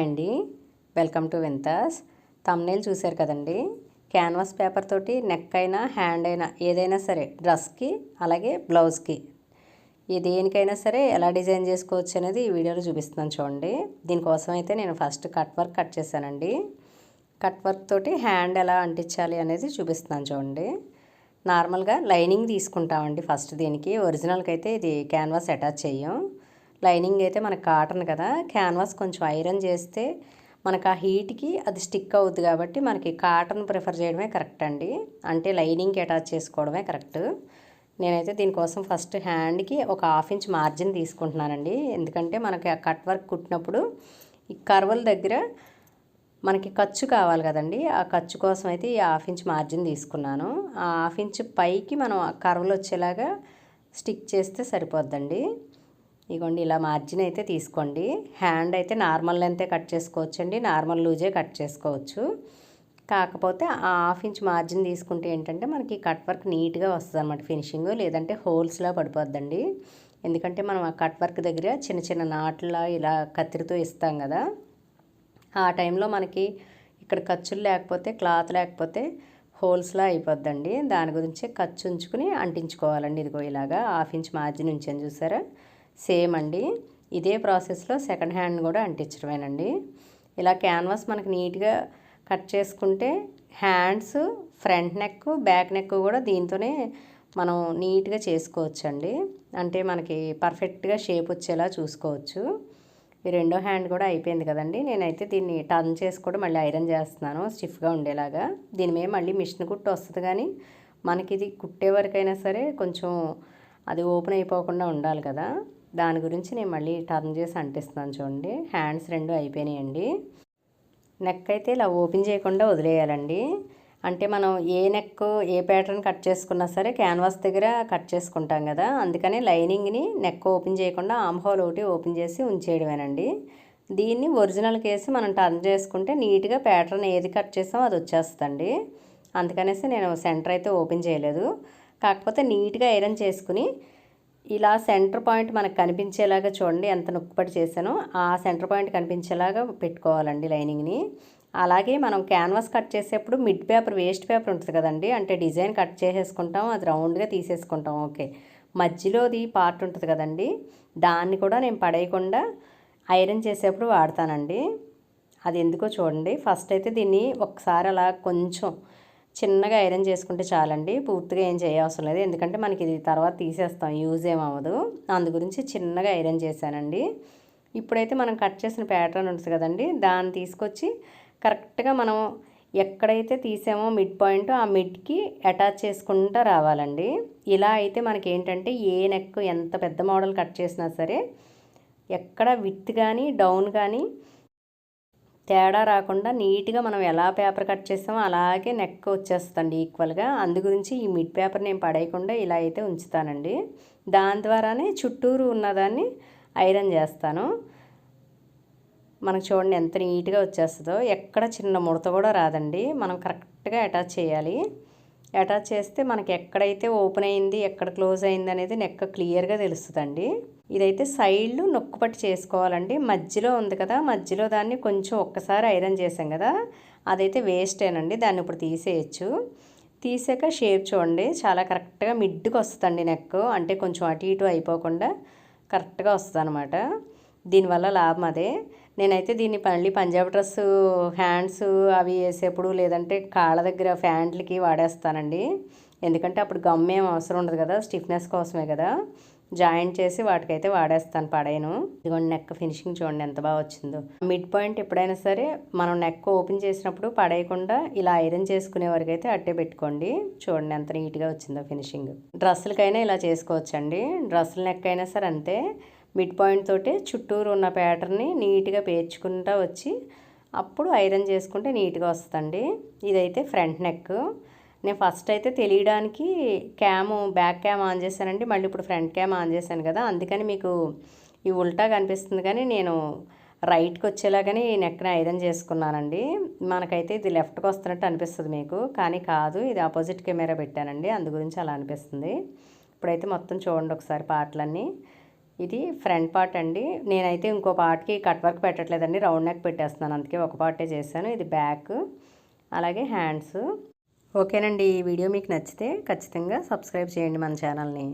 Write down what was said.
Hi అండి. Welcome to వింతాస్ thumbnail చూశారు కదండి. క్యాన్వాస్ పేపర్ తోటి నెక్ అయినా హ్యాండ్ అయినా ఏదైనా సరే డ్రెస్కి అలాగే బ్లౌజ్కి దేనికైనా సరే ఎలా డిజైన్ చేసుకోవచ్చు అనేది ఈ వీడియోలో చూపిస్తున్నాను చూడండి. దీనికోసం అయితే నేను ఫస్ట్ కట్ వర్క్ కట్ చేశానండి. కట్ వర్క్ తోటి హ్యాండ్ ఎలా అంటించాలి అనేది చూపిస్తున్నాను చూడండి. నార్మల్గా లైనింగ్ తీసుకుంటామండి ఫస్ట్ దీనికి. ఒరిజినల్కి అయితే ఇది క్యాన్వాస్ అటాచ్ చేయం. లైనింగ్ అయితే మనకు కాటన్ కదా. క్యాన్వాస్ కొంచెం ఐరన్ చేస్తే మనకు ఆ హీట్కి అది స్టిక్ అవుద్ది కాబట్టి మనకి కాటన్ ప్రిఫర్ చేయడమే కరెక్ట్ అండి. అంటే లైనింగ్కి అటాచ్ చేసుకోవడమే కరెక్ట్. నేనైతే దీనికోసం ఫస్ట్ హ్యాండ్కి ఒక హాఫ్ ఇంచ్ మార్జిన్ తీసుకుంటున్నానండి. ఎందుకంటే మనకి ఆ కట్ వర్క్ కుట్టినప్పుడు ఈ కర్వల దగ్గర మనకి ఖర్చు కావాలి కదండి. ఆ ఖర్చు కోసం అయితే ఈ హాఫ్ ఇంచ్ మార్జిన్ తీసుకున్నాను. ఆ హాఫ్ ఇంచ్ పైకి మనం ఆ కర్వలు వచ్చేలాగా స్టిక్ చేస్తే సరిపోద్దండి. ఇగోండి ఇలా మార్జిన్ అయితే తీసుకోండి. హ్యాండ్ అయితే నార్మల్ లెంతే కట్ చేసుకోవచ్చండి నార్మల్ లూజే కట్ చేసుకోవచ్చు. కాకపోతే ఆ హాఫ్ ఇంచ్ మార్జిన్ తీసుకుంటే ఏంటంటే మనకి కట్ వర్క్ నీట్గా వస్తుంది అనమాట ఫినిషింగ్ లేదంటే హోల్స్లా పడిపోద్దండి. ఎందుకంటే మనం ఆ కట్ వర్క్ దగ్గర చిన్న చిన్న నాట్లా ఇలా కత్తిరితో ఇస్తాం కదా. ఆ టైంలో మనకి ఇక్కడ ఖర్చులు లేకపోతే క్లాత్ లేకపోతే హోల్స్లా అయిపోద్దండి. దాని గురించి ఖర్చు ఉంచుకుని అంటించుకోవాలండి. ఇదిగో ఇలాగా హాఫ్ ఇంచ్ మార్జిన్ ఉంచాను చూసారా? సేమ్ అండి. ఇదే ప్రాసెస్లో సెకండ్ హ్యాండ్ కూడా అంటించడమేనండి. ఇలా క్యాన్వాస్ మనకి నీట్గా కట్ చేసుకుంటే hands front neck back neck కూడా దీంతోనే మనం నీట్గా చేసుకోవచ్చండి. అంటే మనకి పర్ఫెక్ట్గా షేప్ వచ్చేలా చూసుకోవచ్చు. ఈ రెండో హ్యాండ్ కూడా అయిపోయింది కదండి. నేనైతే దీన్ని టర్న్ చేసి కూడా మళ్ళీ ఐరన్ చేస్తున్నాను స్టిఫ్గా ఉండేలాగా. దీని మీద మళ్ళీ మిషన్ కుట్టు వస్తుంది కానీ మనకి ఇది కుట్టే వరకైనా సరే కొంచెం అది ఓపెన్ అయిపోకుండా ఉండాలి కదా. దాని గురించి నేను మళ్ళీ టర్న్ చేసి అంటిస్తున్నాను చూడండి. హ్యాండ్స్ రెండు అయిపోయినాయండి. నెక్ అయితే ఇలా ఓపెన్ చేయకుండా వదిలేయాలండి. అంటే మనం ఏ నెక్ ఏ ప్యాటర్న్ కట్ చేసుకున్నా సరే క్యాన్వాస్ దగ్గర కట్ చేసుకుంటాం కదా. అందుకని లైనింగ్ని నెక్ ఓపెన్ చేయకుండా ఆమ్ హోల్ ఒకటి ఓపెన్ చేసి ఉంచేయడమేనండి. దీన్ని ఒరిజినల్ కేసి మనం టర్న్ చేసుకుంటే నీట్గా ప్యాటర్న్ ఏది కట్ చేసామో అది వచ్చేస్తుంది అందుకనేసి నేను సెంటర్ అయితే ఓపెన్ చేయలేదు. కాకపోతే నీట్గా ఐరన్ చేసుకుని ఇలా సెంటర్ పాయింట్ మనకు కనిపించేలాగా చూడండి ఎంత నొక్కుపడి చేశానో ఆ సెంటర్ పాయింట్ కనిపించేలాగా పెట్టుకోవాలండి లైనింగ్ని. అలాగే మనం క్యాన్వాస్ కట్ చేసేప్పుడు మిడ్ పేపర్ వేస్ట్ పేపర్ ఉంటుంది కదండి అంటే డిజైన్ కట్ చేసేసుకుంటాం అది రౌండ్గా తీసేసుకుంటాం ఓకే. మధ్యలోది పార్ట్ ఉంటుంది కదండి దాన్ని కూడా నేను పడేయకుండా ఐరన్ చేసేప్పుడు వాడతానండి. అది ఎందుకో చూడండి ఫస్ట్ అయితే దీన్ని ఒకసారి అలా కొంచెం చిన్నగా ఐరన్ చేసుకుంటే చాలండి. పూర్తిగా ఏం చేయవసరం లేదు. ఎందుకంటే మనకి ఇది తర్వాత తీసేస్తాం. యూజ్ ఏమవ్వదు అందు గురించి చిన్నగా ఐరన్ చేశానండి. ఇప్పుడైతే మనం కట్ చేసిన ప్యాటర్న్ ఉంటుంది కదండి. దాన్ని తీసుకొచ్చి కరెక్ట్గా మనం ఎక్కడైతే తీసామో మిడ్ పాయింట్ ఆ మిడ్కి అటాచ్ చేసుకుంటూ రావాలండి. ఇలా అయితే మనకి ఏంటంటే ఏ నెక్ ఎంత పెద్ద మోడల్ కట్ చేసినా సరే ఎక్కడ విత్ కానీ డౌన్ కానీ తేడా రాకుండా నీట్గా మనం ఎలా పేపర్ కట్ చేస్తామో అలాగే నెక్ వచ్చేస్తుంది ఈక్వల్గా. అందు గురించి ఈ మిడ్ పేపర్ నేను పడేయకుండా ఇలా అయితే ఉంచుతానండి. దాని ద్వారానే చుట్టూరు ఉన్నదాన్ని ఐరన్ చేస్తాను. మనకు చూడండి ఎంత నీట్గా వచ్చేస్తుందో. ఎక్కడ చిన్న ముడత కూడా రాదండి. మనం కరెక్ట్గా అటాచ్ చేయాలి. అటాచ్ చేస్తే మనకి ఎక్కడైతే ఓపెన్ అయింది ఎక్కడ క్లోజ్ అయింది అనేది నెక్క క్లియర్గా తెలుస్తుందండి. ఇదైతే సైడ్లు నొక్కుపట్టి చేసుకోవాలండి. మధ్యలో ఉంది కదా మధ్యలో దాన్ని కొంచెం ఒక్కసారి ఐరన్ చేసాం కదా అదైతే వేస్టేనండి. దాన్ని ఇప్పుడు తీసేయచ్చు. తీసాక షేప్ చూడండి. చాలా కరెక్ట్గా మిడ్కి వస్తుందండి నెక్. అంటే కొంచెం అటు ఇటు అయిపోకుండా కరెక్ట్గా వస్తుంది అనమాట దీనివల్ల లాభం అదే. నేనైతే దీన్ని మళ్ళీ పంజాబ్ డ్రెస్ హ్యాండ్స్ అవి వేసేప్పుడు లేదంటే కాళ్ళ దగ్గర ఫ్యాంట్లకి వాడేస్తానండి. ఎందుకంటే అప్పుడు గమ్ ఏం అవసరం ఉండదు కదా స్టిఫ్నెస్ కోసమే కదా. జాయింట్ చేసి వాటికైతే వాడేస్తాను పడేను. ఇదిగోండి నెక్ ఫినిషింగ్ చూడండి ఎంత బాగా వచ్చిందో. మిడ్ పాయింట్ ఎప్పుడైనా సరే మనం నెక్ ఓపెన్ చేసినప్పుడు పడేయకుండా ఇలా ఐరన్ చేసుకునే వరకు అయితే అట్టే పెట్టుకోండి. చూడండి ఎంత నీట్గా వచ్చిందో ఫినిషింగ్. డ్రెస్సులకైనా ఇలా చేసుకోవచ్చండి. డ్రెస్సుల నెక్ అయినా సరే అంతే. మిడ్ పాయింట్ తోటే చుట్టూరు ఉన్న ప్యాటర్న్ని నీట్గా పేర్చుకుంటూ వచ్చి అప్పుడు ఐరన్ చేసుకుంటే నీట్గా వస్తుందండి. ఇదైతే ఫ్రంట్ నెక్. నేను ఫస్ట్ అయితే తెలియడానికి క్యామ్ బ్యాక్ క్యామ్ ఆన్ చేశానండి. మళ్ళీ ఇప్పుడు ఫ్రంట్ క్యామ్ ఆన్ చేశాను కదా. అందుకని మీకు ఈ ఉల్టా కనిపిస్తుంది కానీ నేను రైట్కి వచ్చేలాగానే ఈ నెక్ని ఐరన్ చేసుకున్నానండి. మనకైతే ఇది లెఫ్ట్కి వస్తున్నట్టు అనిపిస్తుంది మీకు. కానీ కాదు ఇది ఆపోజిట్ కెమెరా పెట్టానండి. అందు గురించి అలా అనిపిస్తుంది. ఇప్పుడైతే మొత్తం చూడండి ఒకసారి పాటలన్నీ ఇది ఫ్రంట్ పార్ట్ అండి. నేనైతే ఇంకో పార్ట్కి కట్ వర్క్ పెట్టట్లేదండి. రౌండ్ నెక్ పెట్టేస్తున్నాను. అందుకే ఒక పార్టే చేశాను. ఇది బ్యాక్ అలాగే హ్యాండ్స్. ఓకేనండి. ఈ వీడియో మీకు నచ్చితే ఖచ్చితంగా సబ్స్క్రైబ్ చేయండి మన ఛానల్ని.